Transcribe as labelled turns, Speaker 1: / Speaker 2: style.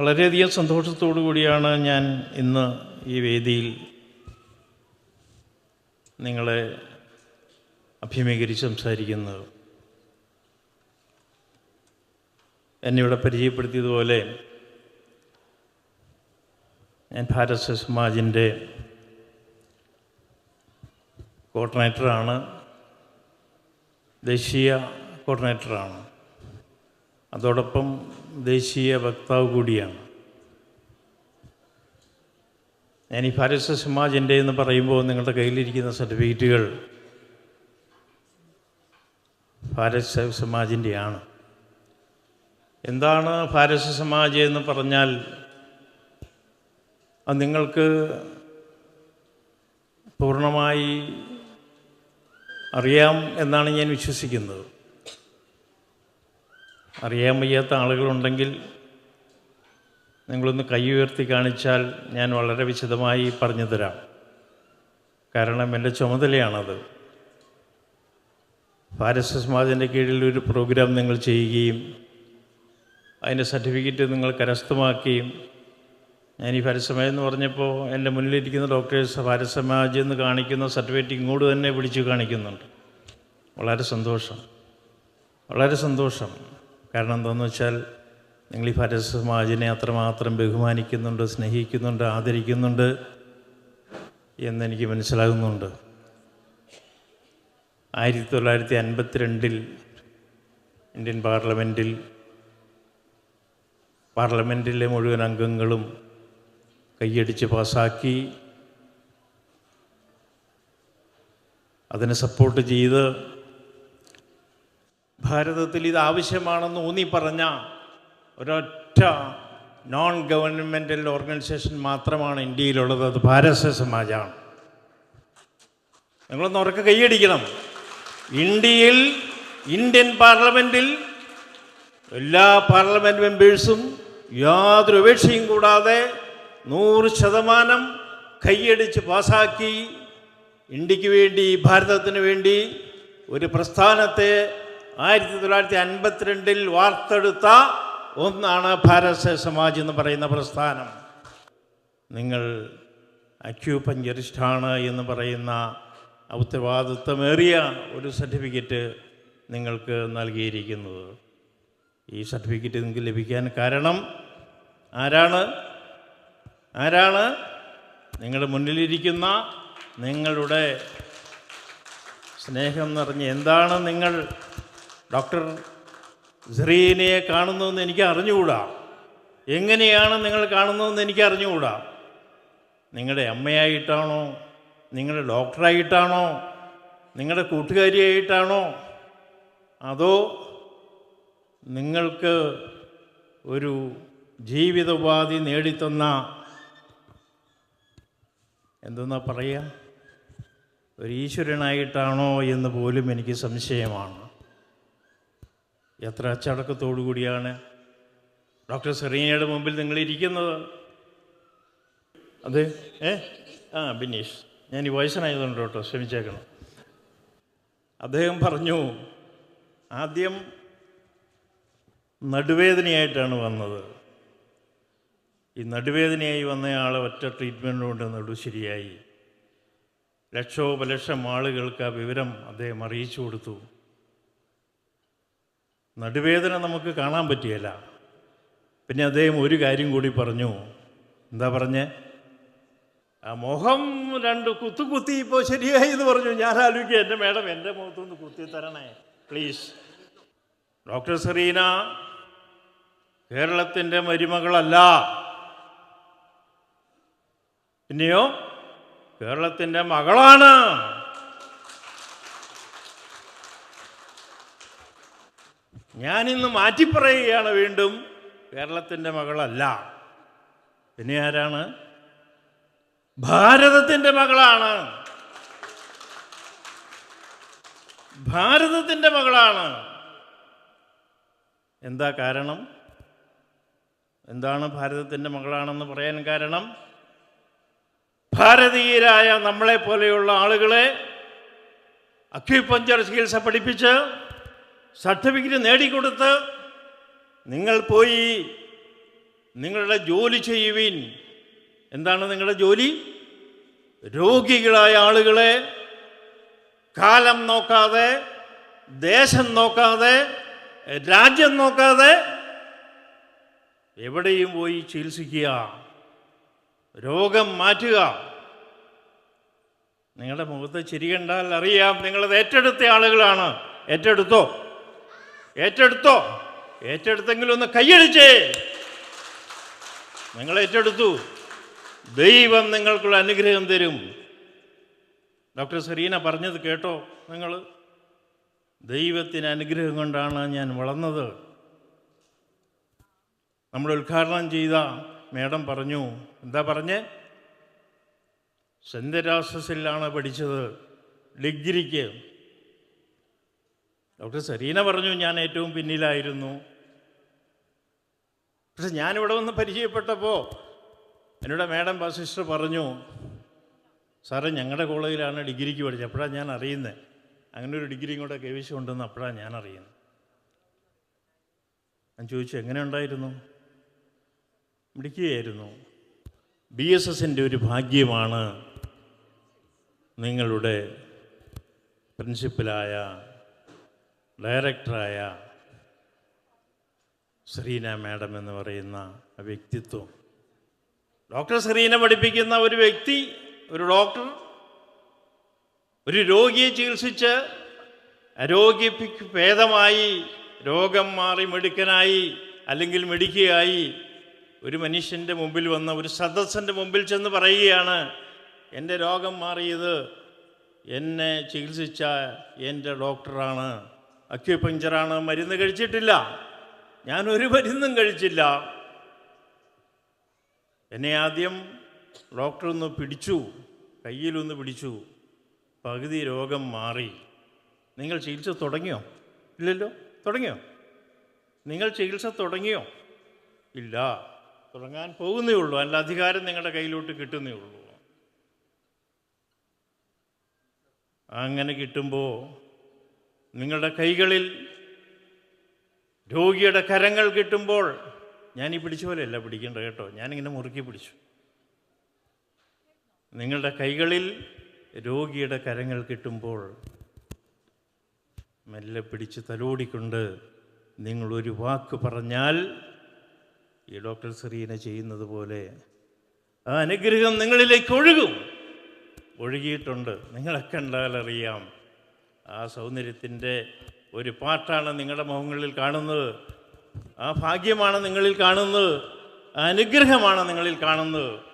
Speaker 1: വളരെയധികം സന്തോഷത്തോടു കൂടിയാണ് ഞാൻ ഇന്ന് ഈ വേദിയിൽ നിങ്ങളെ അഭിമുഖീകരിച്ച് സംസാരിക്കുന്നത്. എന്നെ ഇവിടെ പരിചയപ്പെടുത്തിയതുപോലെ ഞാൻ ഭാരത് സമാജിന്റെ കോർഡിനേറ്ററാണ്. ദേശീയ കോർഡിനേറ്ററാണ്. അതോടൊപ്പം ദേശീയ വക്താവ് കൂടിയാണ്. ഞാൻ ഈ ഭാരത സമാജിന്റെ എന്ന് പറയുമ്പോൾ നിങ്ങളുടെ കയ്യിലിരിക്കുന്ന സർട്ടിഫിക്കറ്റുകൾ ഭാരത് സമാജിന്റെയാണ്. എന്താണ് ഭാരത് സമാജ് എന്ന് പറഞ്ഞാൽ അത് നിങ്ങൾക്ക് പൂർണമായി അറിയാം എന്നാണ് ഞാൻ വിശ്വസിക്കുന്നത്. അറിയാൻ വയ്യാത്ത ആളുകളുണ്ടെങ്കിൽ നിങ്ങളൊന്ന് കൈ ഉയർത്തി കാണിച്ചാൽ ഞാൻ വളരെ വിശദമായി പറഞ്ഞു തരാം. കാരണം എന്റെ ചുമതലയാണത്. ഭാരത് സമാജിന്റെ കീഴിൽ ഒരു പ്രോഗ്രാം നിങ്ങൾ ചെയ്യുകയും അതിന്റെ സർട്ടിഫിക്കറ്റ് നിങ്ങൾ കരസ്ഥമാക്കുകയും ഞാൻ ഈ ഭാരത് എന്ന് പറഞ്ഞപ്പോൾ എന്റെ മുന്നിലിരിക്കുന്ന ഡോക്ടേഴ്സ് ഭാരത് സമാജ് എന്ന് കാണിക്കുന്ന സർട്ടിഫിക്കറ്റ് ഇങ്ങോട്ട് തന്നെ വിളിച്ചു കാണിക്കുന്നുണ്ട്. വളരെ സന്തോഷം. വളരെ സന്തോഷം. കാരണം എന്താണെന്ന് വെച്ചാൽ നിങ്ങൾ ഈ ഭാരത് സമാജിനെ അത്രമാത്രം ബഹുമാനിക്കുന്നുണ്ട് സ്നേഹിക്കുന്നുണ്ട് ആദരിക്കുന്നുണ്ട് എന്നെനിക്ക് മനസ്സിലാകുന്നുണ്ട്. ആയിരത്തി തൊള്ളായിരത്തി അൻപത്തിരണ്ടിൽ ഇന്ത്യൻ പാർലമെന്റിൽ പാർലമെന്റിലെ മുഴുവൻ അംഗങ്ങളും കൈയടിച്ച് പാസാക്കി. അതിനെ സപ്പോർട്ട് ചെയ്ത് ഭാരതത്തിൽ ഇത് ആവശ്യമാണെന്ന് ഊന്നി പറഞ്ഞ ഒരൊറ്റ നോൺ ഗവൺമെന്റൽ ഓർഗനൈസേഷൻ മാത്രമാണ് ഇന്ത്യയിലുള്ളത്. അത് ഭാരത സമാജാണ്. നിങ്ങളൊന്ന് ഉറക്കെ കൈയടിക്കണം. ഇന്ത്യയിൽ ഇന്ത്യൻ പാർലമെന്റിൽ എല്ലാ പാർലമെന്റ് മെമ്പേഴ്സും യാതൊരു ഉപേക്ഷയും കൂടാതെ നൂറ് ശതമാനം കൈയടിച്ച് പാസാക്കി ഇന്ത്യയ്ക്ക് വേണ്ടി ഭാരതത്തിന് വേണ്ടി ഒരു പ്രസ്ഥാനത്തെ ആയിരത്തി തൊള്ളായിരത്തി അൻപത്തിരണ്ടിൽ വാർത്തെടുത്ത ഒന്നാണ് ഭാരത സമാജ് എന്ന് പറയുന്ന പ്രസ്ഥാനം. നിങ്ങൾ അക്യൂപഞ്ചറിസ്റ്റാണ് എന്ന് പറയുന്ന ഉത്തരവാദിത്വമേറിയ ഒരു സർട്ടിഫിക്കറ്റ് നിങ്ങൾക്ക് നൽകിയിരിക്കുന്നത്. ഈ സർട്ടിഫിക്കറ്റ് നിങ്ങൾക്ക് ലഭിക്കാൻ കാരണം ആരാണ്? ആരാണ്? നിങ്ങളുടെ മുന്നിലിരിക്കുന്ന നിങ്ങളുടെ സ്നേഹം നിറഞ്ഞ് എന്താണ് നിങ്ങൾ ഡോക്ടർ സെറീനയെ കാണുന്നതെന്ന് എനിക്ക് അറിഞ്ഞുകൂടാ? എങ്ങനെയാണ് നിങ്ങൾ കാണുന്നതെന്ന് എനിക്ക് അറിഞ്ഞുകൂടാ? നിങ്ങളുടെ അമ്മയായിട്ടാണോ? നിങ്ങളുടെ ഡോക്ടറായിട്ടാണോ? നിങ്ങളുടെ കൂട്ടുകാരിയായിട്ടാണോ? അതോ നിങ്ങൾക്ക് ഒരു ജീവിതോപാധി നേടിത്തന്ന എന്തെന്നാ പറയുക? ഒരു ഈശ്വരനായിട്ടാണോ എന്ന് പോലും എനിക്ക് സംശയമാണ്. എത്ര അച്ചടക്കത്തോടു കൂടിയാണ് ഡോക്ടർ സെറീനയുടെ മുമ്പിൽ നിങ്ങളിരിക്കുന്നത് അതെ. ഏ? ആ ബിനീഷ് ഞാൻ ഈ വയസ്സനായതുകൊണ്ട് കേട്ടോ ക്ഷമിച്ചേക്കണം. അദ്ദേഹം പറഞ്ഞു ആദ്യം നടുവേദനയായിട്ടാണ് വന്നത്. ഈ നടുവേദനയായി വന്നയാളെ ഒറ്റ ട്രീറ്റ്മെന്റ് കൊണ്ട് നടു ശരിയായി. ലക്ഷോപലക്ഷം ആളുകൾക്ക് ആ വിവരം അദ്ദേഹം അറിയിച്ചു കൊടുത്തു. നടുവേദന നമുക്ക് കാണാൻ പറ്റിയല്ല. പിന്നെ അദ്ദേഹം ഒരു കാര്യം കൂടി പറഞ്ഞു. എന്താ പറഞ്ഞേ? ആ മുഖം രണ്ട് കുത്തു കുത്തി ഇപ്പോൾ ശരിയായി എന്ന് പറഞ്ഞു. ഞാൻ ആലോചിക്കുക എന്റെ മേഡം എന്റെ മുഖത്തൊന്ന് കുത്തി തരണേ പ്ലീസ്. ഡോക്ടർ സെറീന കേരളത്തിന്റെ മരുമകളല്ല. പിന്നെയോ കേരളത്തിന്റെ മകളാണ്. ഞാനിന്ന് മാറ്റി മാറ്റിപ്പറയുകയാണ് വീണ്ടും കേരളത്തിന്റെ മകളല്ല. പിന്നെ ആരാണ്? ഭാരതത്തിന്റെ മകളാണ്. ഭാരതത്തിന്റെ മകളാണ്. എന്താ കാരണം? എന്താണ് ഭാരതത്തിന്റെ മകളാണെന്ന് പറയാൻ കാരണം? ഭാരതീയരായ നമ്മളെ പോലെയുള്ള ആളുകളെ അക്യുപഞ്ചർ ചികിത്സ പഠിപ്പിച്ച് സർട്ടിഫിക്കറ്റ് നേടിക്കൊടുത്ത് നിങ്ങൾ പോയി നിങ്ങളുടെ ജോലി ചെയ്യുവിൻ. എന്താണ് നിങ്ങളുടെ ജോലി? രോഗികളായ ആളുകളെ കാലം നോക്കാതെ ദേശം നോക്കാതെ രാജ്യം നോക്കാതെ എവിടെയും പോയി ചികിത്സിക്കുക. രോഗം മാറ്റുക. നിങ്ങളുടെ മുഖത്ത് ചിരി കണ്ടാൽ അറിയാം നിങ്ങളത് ഏറ്റെടുത്ത ആളുകളാണ്. ഏറ്റെടുത്തോ? ഏറ്റെടുത്തോ. ഏറ്റെടുത്തെങ്കിലും ഒന്ന് കൈയടിച്ചേ. നിങ്ങൾ ഏറ്റെടുത്തു. ദൈവം നിങ്ങൾക്കുള്ള അനുഗ്രഹം തരും. ഡോക്ടർ സെറീന പറഞ്ഞത് കേട്ടോ നിങ്ങൾ. ദൈവത്തിന് അനുഗ്രഹം കൊണ്ടാണ് ഞാൻ വളർന്നത്. നമ്മൾ ഉദ്ഘാടനം ചെയ്ത മേഡം പറഞ്ഞു എന്താ പറഞ്ഞേ? സെന്റ് തെരാസസിലാണ് പഠിച്ചത്. ഡിഗ്രിക്ക്. ഡോക്ടർ സെറീന പറഞ്ഞു ഞാൻ ഏറ്റവും പിന്നിലായിരുന്നു. പക്ഷെ ഞാനിവിടെ വന്ന് പരിചയപ്പെട്ടപ്പോൾ എന്നോട് മാഡം സിസ്റ്റർ പറഞ്ഞു സാറേ ഞങ്ങളുടെ കോളേജിലാണ് ഡിഗ്രിക്ക് പഠിച്ചത്. അപ്പോഴാണ് ഞാൻ അറിയുന്നത് അങ്ങനെ ഒരു ഡിഗ്രി കൂടെ കൈവശമുണ്ടെന്ന് അപ്പോഴാണ് ഞാൻ അറിയുന്നത് ഞാൻ ചോദിച്ചു എങ്ങനെ ഉണ്ടായിരുന്നു? മിടിക്കുകയായിരുന്നു ബി എസ് എസിന്റെ ഒരു ഭാഗ്യമാണ് നിങ്ങളുടെ പ്രിൻസിപ്പലായ ഡയറക്ടറായ സെറീന മാഡം എന്ന് പറയുന്ന വ്യക്തിത്വം. ഡോക്ടർ സെറീന പഠിപ്പിക്കുന്ന ഒരു വ്യക്തി ഒരു ഡോക്ടർ ഒരു രോഗിയെ ചികിത്സിച്ച് രോഗിക്ക് ഭേദമായി രോഗം മാറി മെടുക്കനായി അല്ലെങ്കിൽ മെടുക്കുകയായി ഒരു മനുഷ്യന്റെ മുമ്പിൽ വന്ന ഒരു സദസ്സിന്റെ മുമ്പിൽ ചെന്ന് പറയുകയാണ് എന്റെ രോഗം മാറിയത് എന്നെ ചികിത്സിച്ച എന്റെ ഡോക്ടറാണ്. അക്യുപഞ്ചറാണ് മരുന്ന് കഴിച്ചിട്ടില്ല. ഞാൻ ഒരു മരുന്നും കഴിച്ചില്ല. എന്നെ ആദ്യം ഡോക്ടർ ഒന്ന് പിടിച്ചു കയ്യിലൊന്ന് പിടിച്ചു. പകുതി രോഗം മാറി. നിങ്ങൾ ചികിത്സ തുടങ്ങിയോ? ഇല്ലല്ലോ തുടങ്ങിയോ? നിങ്ങൾ ചികിത്സ തുടങ്ങിയോ? ഇല്ല തുടങ്ങാൻ പോകുന്നേ ഉള്ളൂ. അല്ല അധികാരം നിങ്ങളുടെ കയ്യിലോട്ട് കിട്ടുന്നേ ഉള്ളൂ. അങ്ങനെ കിട്ടുമ്പോൾ നിങ്ങളുടെ കൈകളിൽ രോഗിയുടെ കരങ്ങൾ കിട്ടുമ്പോൾ ഞാൻ ഈ പിടിച്ച പോലെയല്ല പിടിക്കേണ്ടത് കേട്ടോ. ഞാനിങ്ങനെ മുറുക്കി പിടിച്ചു. നിങ്ങളുടെ കൈകളിൽ രോഗിയുടെ കരങ്ങൾ കിട്ടുമ്പോൾ മെല്ലെ പിടിച്ച് തലോടിക്കൊണ്ട് നിങ്ങളൊരു വാക്ക് പറഞ്ഞാൽ ഈ ഡോക്ടർ സെറീന ചെയ്യുന്നത് പോലെ ആ അനുഗ്രഹം നിങ്ങളിലേക്ക് ഒഴുകും. ഒഴുകിയിട്ടുണ്ട്. നിങ്ങളെ കണ്ടാൽ അറിയാം ആ സൗന്ദര്യത്തിന്റെ ഒരു പാട്ടാണ് നിങ്ങളുടെ മുഖങ്ങളിൽ കാണുന്നത്. ആ ഭാഗ്യമാണ് നിങ്ങളിൽ കാണുന്നത്. അനുഗ്രഹമാണ് നിങ്ങളിൽ കാണുന്നത്.